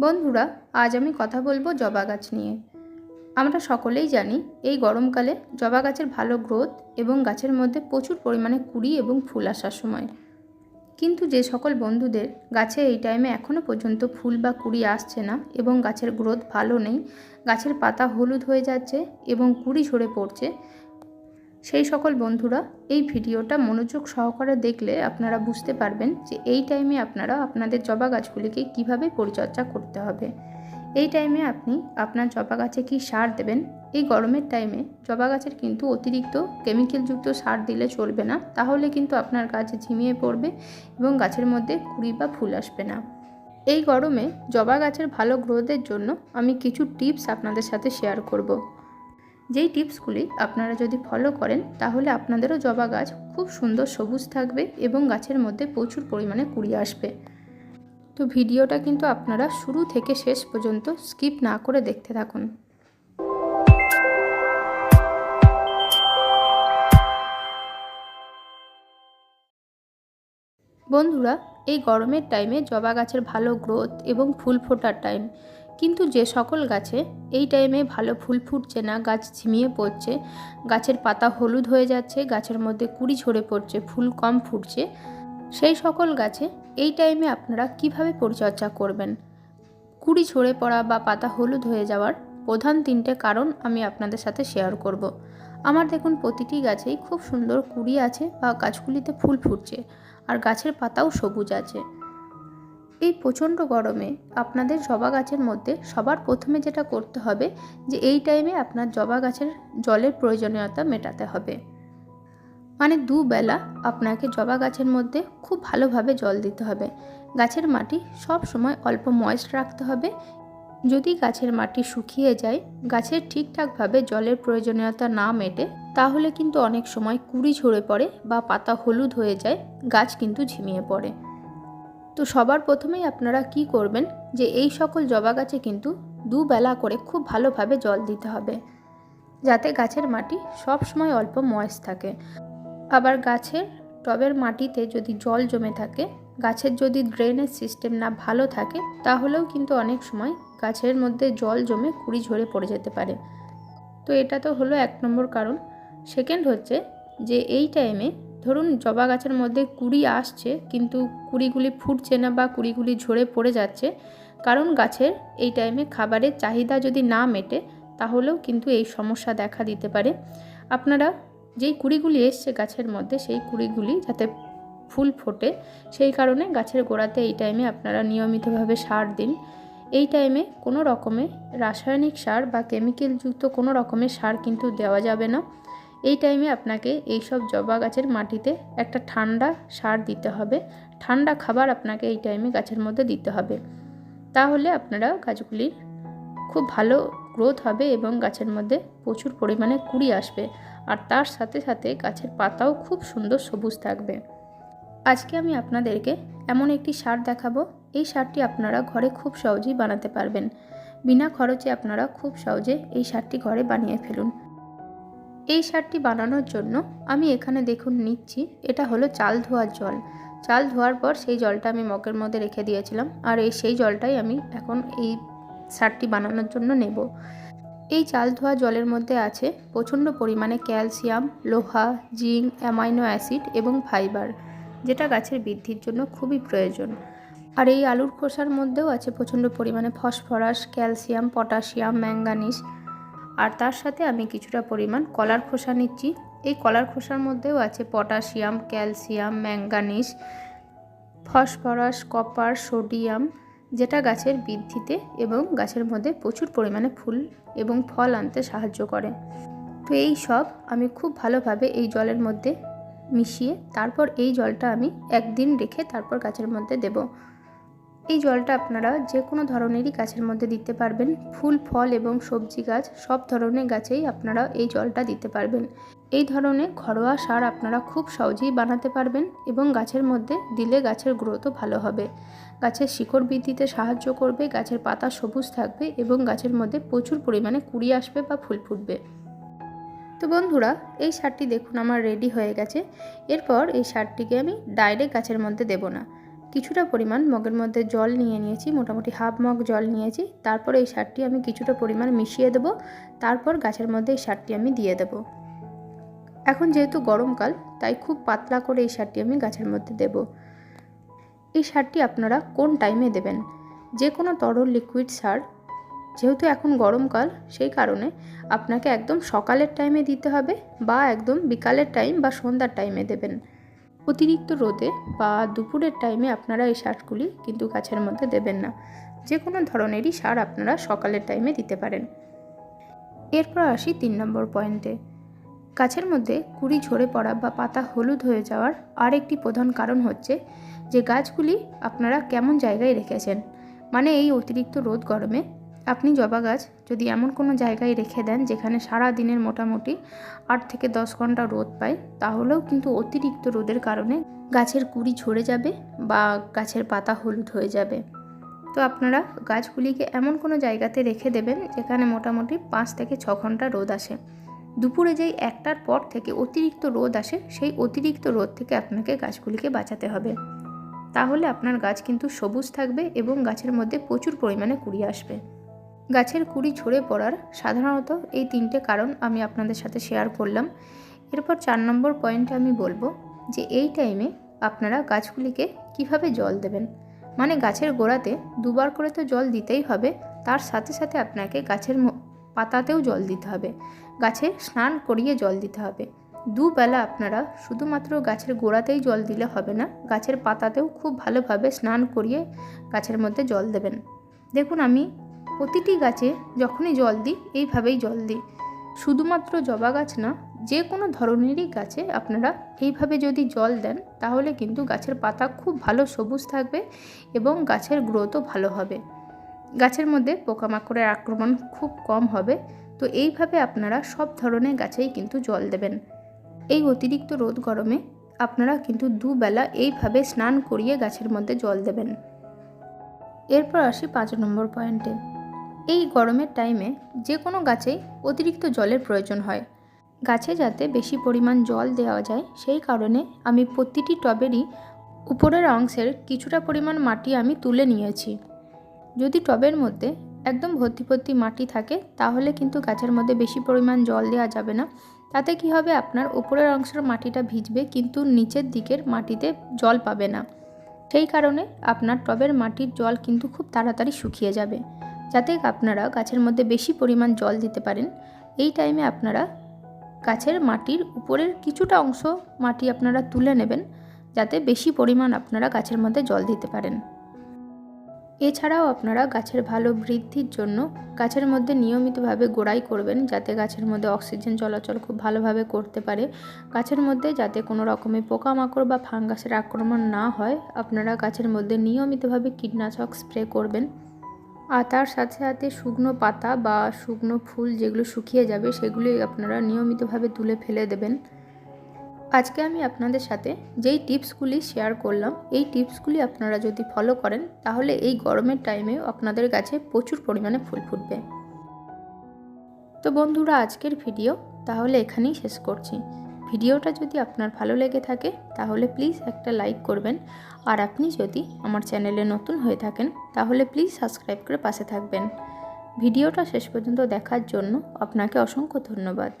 বন্ধুরা, আজ আমি কথা বলব জবা গাছ নিয়ে। আমরা সকলেই জানি, এই গরমকালে জবা গাছের ভালো গ্রোথ এবং গাছের মধ্যে প্রচুর পরিমাণে কুড়ি এবং ফুল আসার সময়। কিন্তু যে সকল বন্ধুদের গাছে এই টাইমে এখনও পর্যন্ত ফুল বা কুড়ি আসছে না এবং গাছের গ্রোথ ভালো নেই, গাছের পাতা হলুদ হয়ে যাচ্ছে এবং কুড়ি ঝরে পড়ছে সেই সকল বন্ধুরা, এই ভিডিওটা মনোযোগ সহকারে দেখলে আপনারা বুঝতে পারবেন যে এই টাইমে আপনারা আপনাদের জবা গাছগুলিকে কীভাবে পরিচর্যা করতে হবে। এই টাইমে আপনি আপনার জবা গাছে কী সার দেবেন? এই গরমের টাইমে জবা গাছের কিন্তু অতিরিক্ত কেমিক্যালযুক্ত সার দিলে চলবে না, তাহলে কিন্তু আপনার গাছ ঝিমিয়ে পড়বে এবং গাছের মধ্যে কুড়ি বা ফুল আসবে না। এই গরমে জবা গাছের ভালো গ্রোথের জন্য আমি কিছু টিপস আপনাদের সাথে শেয়ার করব। যেই টিপসগুলি আপনারা যদি ফলো করেন, তাহলে আপনাদেরও জবা গাছ খুব সুন্দর সবুজ থাকবে এবং গাছের মধ্যে প্রচুর পরিমাণে কুড়ি আসবে। তো ভিডিওটা কিন্তু আপনারা শুরু থেকে শেষ পর্যন্ত স্কিপ না করে দেখতে থাকুন। বন্ধুরা, এই গরমের টাইমে জবা গাছের ভালো গ্রোথ এবং ফুল ফোটার টাইম কিন্তু যে সকল গাছে এই টাইমে ভালো ফুল ফুটছে না, গাছ ঝিমিয়ে পড়ছে, গাছের পাতা হলুদ হয়ে যাচ্ছে, গাছের মধ্যে কুড়ি ঝরে পড়ছে, ফুল কম ফুটছে, সেই সকল গাছে এই টাইমে আপনারা কীভাবে পরিচর্যা করবেন কুড়ি ঝরে পড়া বা পাতা হলুদ হয়ে যাওয়ার প্রধান তিনটে কারণ আমি আপনাদের সাথে শেয়ার করব। আমার দেখুন, প্রতিটি গাছেই খুব সুন্দর কুড়ি আছে বা গাছগুলিতে ফুল ফুটছে, আর গাছের পাতাও সবুজ আছে এই প্রচণ্ড গরমে আপনাদের জবা গাছের মধ্যে সবার প্রথমে যেটা করতে হবে যে এই টাইমে আপনার জবা গাছের জলের প্রয়োজনীয়তা মেটাতে হবে। মানে দুবেলা আপনাকে জবা গাছের মধ্যে খুব ভালোভাবে জল দিতে হবে। গাছের মাটি সব সময় অল্প ময়েস্ট রাখতে হবে। যদি গাছের মাটি শুকিয়ে যায়, গাছের ঠিকঠাকভাবে জলের প্রয়োজনীয়তা না মেটে, তাহলে কিন্তু অনেক সময় কুড়ি ঝরে পড়ে বা পাতা হলুদ হয়ে যায়, গাছ কিন্তু ঝিমিয়ে পড়ে। তো সবার প্রথমেই আপনারা কি করবেন যে এই সকল জবা গাছে কিন্তু দুবেলা করে খুব ভালোভাবে জল দিতে হবে, যাতে গাছের মাটি সব সময় অল্প ময়েস থাকে। আবার গাছের টবের মাটিতে যদি জল জমে থাকে, গাছের যদি ড্রেনেজ সিস্টেম না ভালো থাকে, তাহলেও কিন্তু অনেক সময় গাছের মধ্যে জল জমে কুড়ি ঝরে পড়ে যেতে পারে। তো এটা তো হলো এক নম্বর কারণ। সেকেন্ড হচ্ছে যে এই টাইমে ধরুন জবা গাছের মধ্যে কুড়ি আসছে, কিন্তু কুড়িগুলি ফুটছে না বা কুড়িগুলি ঝরে পড়ে যাচ্ছে, কারণ গাছের এই টাইমে খাবারের চাহিদা যদি না মেটে, তাহলেও কিন্তু এই সমস্যা দেখা দিতে পারে। আপনারা যেই কুড়িগুলি এসছে গাছের মধ্যে, সেই কুড়িগুলি যাতে ফুল ফোটে, সেই কারণে গাছের গোড়াতে এই টাইমে আপনারা নিয়মিতভাবে সার দিন। এই টাইমে কোনো রকমের রাসায়নিক সার বা কেমিক্যালযুক্ত কোনো রকমের সার কিন্তু দেওয়া যাবে না। এই টাইমে আপনাকে এই সব জবা গাছের মাটিতে একটা ঠান্ডা সার দিতে হবে। ঠান্ডা খাবার আপনাকে এই টাইমে গাছের মধ্যে দিতে হবে। তাহলে আপনারা গাছগুলির খুব ভালো গ্রোথ হবে এবং গাছের মধ্যে প্রচুর পরিমাণে কুড়ি আসবে। আর তার সাথে সাথে গাছের পাতাও খুব সুন্দর সবুজ থাকবে। আজকে আমি আপনাদেরকে এমন একটি সার দেখাবো। এই সারটি আপনারা ঘরে খুব সহজেই বানাতে পারবেন। বিনা খরচে আপনারা খুব সহজে এই সারটি ঘরে বানিয়ে ফেলুন। এই সারটি বানানোর জন্য আমি এখানে দেখুন নিচ্ছি, এটা হলো চাল ধোয়ার জল। চাল ধোয়ার পর সেই জলটা আমি মগের মধ্যে রেখে দিয়েছিলাম, আর এই সেই জলটাই আমি এখন এই সারটি বানানোর জন্য নেব। এই চাল ধোয়া জলের মধ্যে আছে প্রচণ্ড পরিমাণে ক্যালসিয়াম, লোহা, জিঙ্ক, অ্যামাইনো অ্যাসিড এবং ফাইবার, যেটা গাছের বৃদ্ধির জন্য খুবই প্রয়োজন। আর এই আলুর খোসার মধ্যেও আছে প্রচণ্ড পরিমাণে ফসফরাস, ক্যালসিয়াম, পটাশিয়াম ম্যাঙ্গানিজ আর তার সাথে আমি কিছুটা পরিমাণ কলার খোসা নিচ্ছি। এই কলার খোসার মধ্যেও আছে potassium, calcium, manganese, phosphorus, copper, sodium, যেটা গাছের বৃদ্ধিতে এবং গাছের মধ্যে প্রচুর পরিমাণে ফুল এবং ফল আনতে সাহায্য করে। তো এই সব আমি খুব ভালোভাবে এই জলের মধ্যে মিশিয়ে তারপর এই জলটা আমি একদিন রেখে তারপর গাছের মধ্যে দেব। এই জলটা আপনারা যে কোনো ধরনেরই গাছের মধ্যে দিতে পারবেন। ফুল, ফল এবং সবজি গাছ, সব ধরনের গাছেই আপনারা এই জলটা দিতে পারবেন। এই ধরনের ঘরোয়া সার আপনারা খুব সহজেই বানাতে পারবেন এবং গাছের মধ্যে দিলে গাছের গ্রোথও ভালো হবে। গাছের শিকড় বৃদ্ধিতে সাহায্য করবে, গাছের পাতা সবুজ থাকবে এবং গাছের মধ্যে প্রচুর পরিমাণে কুড়ি আসবে বা ফুল ফুটবে। তো বন্ধুরা, এই সারটি দেখুন আমার রেডি হয়ে গেছে। এরপর এই সারটিকে আমি ডাইরেক্ট গাছের মধ্যে দেব না। কিছুটা পরিমাণ মগের মধ্যে জল নিয়ে নিয়েছি, মোটামুটি হাফ মগ জল নিয়েছি। তারপর এই সারটি আমি কিছুটা পরিমাণ মিশিয়ে দেব। তারপর গাছের মধ্যে এই সারটি আমি দিয়ে দেব। এখন যেহেতু গরমকাল তাই খুব পাতলা করে এই সারটি আমি গাছের মধ্যে দেব। এই সারটি আপনারা কোন টাইমে দেবেন? যে কোনো তরল লিকুইড সার, যেহেতু এখন গরমকাল সেই কারণে আপনাকে একদম সকালের টাইমে দিতে হবে বা একদম বিকালের টাইম বা সন্ধ্যার টাইমে দেবেন। অতিরিক্ত রোদে বা দুপুরের টাইমে আপনারা এই সারগুলি কিন্তু গাছের মধ্যে দেবেন না। যে কোনো ধরনেরই সার আপনারা সকালের টাইমে দিতে পারেন। এরপর আসি তিন নম্বর পয়েন্টে গাছের মধ্যে কুড়ি ঝরে পড়া বা পাতা হলুদ হয়ে যাওয়ার আর একটি প্রধান কারণ হচ্ছে যে গাছগুলি আপনারা কেমন জায়গায় রেখেছেন। মানে এই অতিরিক্ত রোদ গরমে আপনি জবা গাছ যদি এমন কোনো জায়গায় রেখে দেন যেখানে সারা দিনের মোটামুটি আট থেকে দশ ঘণ্টা রোদ পায়, তাহলেও কিন্তু অতিরিক্ত রোদের কারণে গাছের কুড়ি ঝরে যাবে বা গাছের পাতা হলুদ হয়ে যাবে। তো আপনারা গাছগুলিকে এমন কোনো জায়গাতে রেখে দেবেন যেখানে মোটামুটি পাঁচ থেকে ছ ঘণ্টা রোদ আসে। দুপুরে যেই একটার পর থেকে অতিরিক্ত রোদ আসে, সেই অতিরিক্ত রোদ থেকে আপনাকে গাছগুলিকে বাঁচাতে হবে। তাহলে আপনার গাছ কিন্তু সবুজ থাকবে এবং গাছের মধ্যে প্রচুর পরিমাণে কুড়ি আসবে। গাছের কুড়ি ঝরে পড়ার সাধারণত এই তিনটে কারণ আমি আপনাদের সাথে শেয়ার করলাম। এরপর চার নম্বর পয়েন্টে আমি বলব যে এই টাইমে আপনারা গাছগুলিকে কীভাবে জল দেবেন? মানে গাছের গোড়াতে দুবার করে তো জল দিতেই হবে, তার সাথে সাথে আপনাকে গাছের পাতাতেও জল দিতে হবে। গাছে স্নান করিয়ে জল দিতে হবে। দুবেলা আপনারা শুধুমাত্র গাছের গোড়াতেই জল দিলে হবে না, গাছের পাতাতেও খুব ভালোভাবে স্নান করিয়ে গাছের মধ্যে জল দেবেন। দেখুন আমি প্রতিটি গাছে যখনই জল দিই, এইভাবেই জল দিই। শুধুমাত্র জবা গাছ না, যে কোনো ধরনেরই গাছে আপনারা এইভাবে যদি জল দেন, তাহলে কিন্তু গাছের পাতা খুব ভালো সবুজ থাকবে এবং গাছের গ্রোথও ভালো হবে। গাছের মধ্যে পোকামাকড়ের আক্রমণ খুব কম হবে, তো এইভাবে আপনারা সব ধরনের গাছেই কিন্তু জল দেবেন। এই অতিরিক্ত রোদ গরমে আপনারা কিন্তু দুবেলা এইভাবে স্নান করিয়ে গাছের মধ্যে জল দেবেন। এরপর আসি পাঁচ নম্বর পয়েন্টে। এই গরমের টাইমে যে কোনো গাছেই অতিরিক্ত জলের প্রয়োজন হয়। গাছে যাতে বেশি পরিমাণ জল দেওয়া যায়, সেই কারণে আমি প্রতিটি টবেরই উপরের অংশের কিছুটা পরিমাণ মাটি আমি তুলে নিয়েছি। যদি টবের মধ্যে একদম ভর্তি ভর্তি মাটি থাকে, তাহলে কিন্তু গাছের মধ্যে বেশি পরিমাণ জল দেওয়া যাবে না। তাতে কি হবে? আপনার উপরের অংশের মাটিটা ভিজবে, কিন্তু নিচের দিকের মাটিতে জল পাবে না। সেই কারণে আপনার টবের মাটির জল কিন্তু খুব তাড়াতাড়ি শুকিয়ে যাবে। যাতে আপনারা গাছের মধ্যে বেশি পরিমাণ জল দিতে পারেন। এই টাইমে আপনারা গাছের মাটির উপরের কিছুটা অংশ মাটি আপনারা তুলে নেবেন, যাতে বেশি পরিমাণ আপনারা গাছের মধ্যে জল দিতে পারেন। এছাড়াও আপনারা গাছের ভালো বৃদ্ধির জন্য গাছের মধ্যে নিয়মিতভাবে গোড়াই করবেন, যাতে গাছের মধ্যে অক্সিজেন চলাচল খুব ভালোভাবে করতে পারে। গাছের মধ্যে যাতে কোনো রকমের পোকামাকড় বা ফাঙ্গাসের আক্রমণ না হয়, আপনারা গাছের মধ্যে নিয়মিতভাবে কীটনাশক স্প্রে করবেন। আর তার সাথে সাথে শুকনো পাতা বা শুকনো ফুল যেগুলো শুকিয়ে যাবে সেগুলি আপনারা নিয়মিতভাবে তুলে ফেলে দেবেন। আজকে আমি আপনাদের সাথে যেই টিপসগুলি শেয়ার করলাম, এই টিপসগুলি আপনারা যদি ফলো করেন, তাহলে এই গরমের টাইমেও আপনাদের গাছে প্রচুর পরিমাণে ফুল ফুটবে। তো বন্ধুরা, আজকের ভিডিও তাহলে এখানেই শেষ করছি। ভিডিওটা যদি আপনার ভালো লেগে থাকে, তাহলে প্লিজ একটা লাইক করবেন। আর আপনি যদি আমার চ্যানেলে নতুন হয়ে থাকেন, তাহলে প্লিজ সাবস্ক্রাইব করে পাশে থাকবেন। ভিডিওটা শেষ পর্যন্ত দেখার জন্য আপনাকে অসংখ্য ধন্যবাদ।